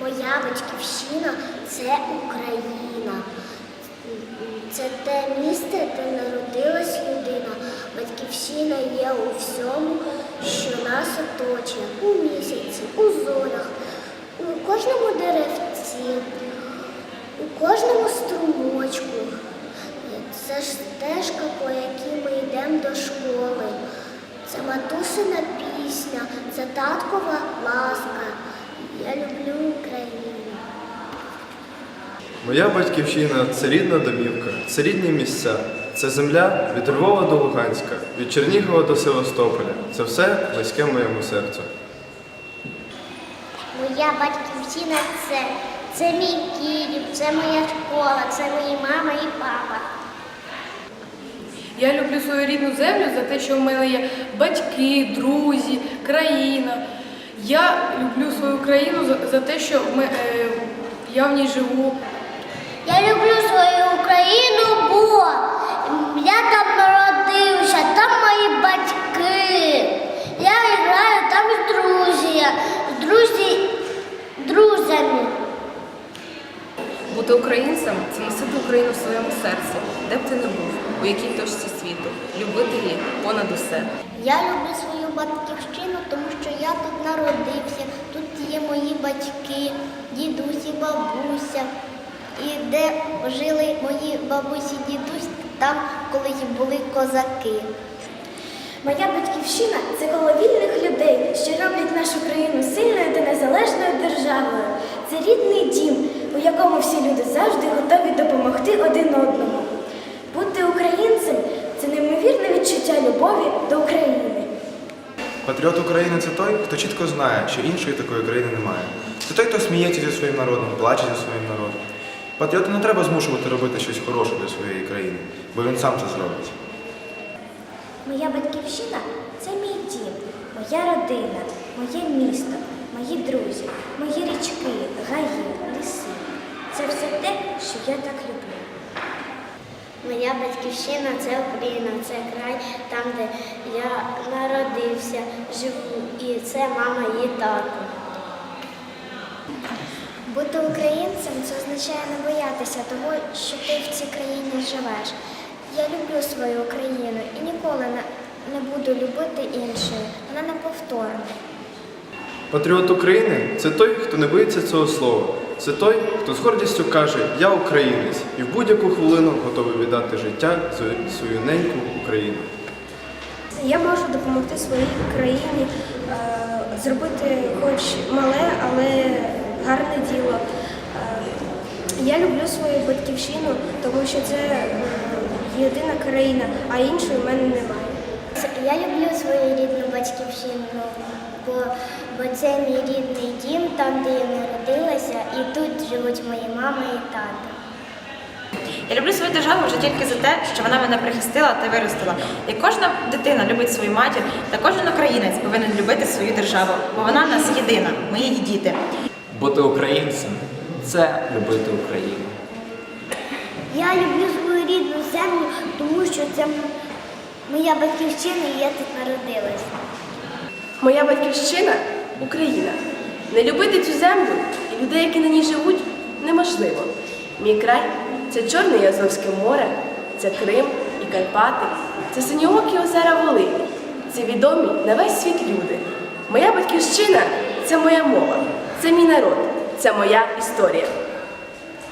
Моя батьківщина це Україна. Це те місце, де народилась людина. Батьківщина є у всьому, що нас оточує, у місяці, у зорях, у кожному деревці, у кожному струмочку. Це ж стежка, по якій ми йдемо до школи. Це матусина пісня, це таткова ласка. Я люблю Україну. Моя батьківщина це рідна домівка, це рідні місця, це земля від Львова до Луганська, від Чернігова до Севастополя. Це все близьке моєму серцю. Моя батьківщина це, це мій Київ, це моя школа, це мої мама і папа. Я люблю свою рідну землю за те, що в мене є батьки, друзі, країна. Я люблю свою країну за, за те, що ми, е, я в ній живу. Я люблю свою Україну, бо я там народився, там мої батьки. Я граю там з друзі, з друзі, друзями. Бути українцем це носити Україну в своєму серці, де б ти не був, у якій точці світу, любити її понад усе. Я люблю свою батьківщину, я тут народився, тут є мої батьки, дідусі, бабуся. І де жили мої бабусі, дідусь, там колись були козаки. Моя батьківщина це коло вільних людей, що роблять нашу країну сильною та незалежною державою. Це рідний дім, у якому всі люди завжди готові допомогти один одному. Бути українцем це неймовірне відчуття любові до України. Патріот України це той, хто чітко знає, що іншої такої країни немає. Це той, хто сміється зі своїм народом, плаче зі своїм народом. Патріота не треба змушувати робити щось хороше для своєї країни, бо він сам це зробить. Моя батьківщина це мій дім, моя родина, моє місто, мої друзі, мої річки, гаї, ліси. Це все те, що я так люблю. Моя батьківщина це Україна, це край, там, де я народився, живу, і це мама і тато. Бути українцем це означає не боятися того, що ти в цій країні живеш. Я люблю свою країну і ніколи не, не буду любити іншої. Вона неповторна. Патріот України це той, хто не боїться цього слова. Це той, хто з гордістю каже Я українець і в будь-яку хвилину готовий віддати життя за свою неньку Україну. Я можу допомогти своїй країні е, зробити хоч мале, але гарне діло. Е, я люблю свою батьківщину, тому що це е, єдина країна, а іншої в мене немає. Я люблю свою рідну батьківщину, бо, бо це мій рідний дім, там, де я народилася, і тут живуть мої мама і тато. Я люблю свою державу вже тільки за те, що вона мене прихистила та виростила. І кожна дитина любить свою матір, та кожен українець повинен любити свою державу, бо вона в нас єдина, ми її діти. Бути українцем це любити Україну. Я люблю свою рідну землю, тому що це моя батьківщина, і я тут народилася. Моя батьківщина Україна. Не любити цю землю і людей, які на ній живуть, неможливо. Мій край це Чорне і Азовське море, це Крим і Карпати, це синьоокі озера Волині. Це відомі на весь світ люди. Моя батьківщина це моя мова, це мій народ, це моя історія.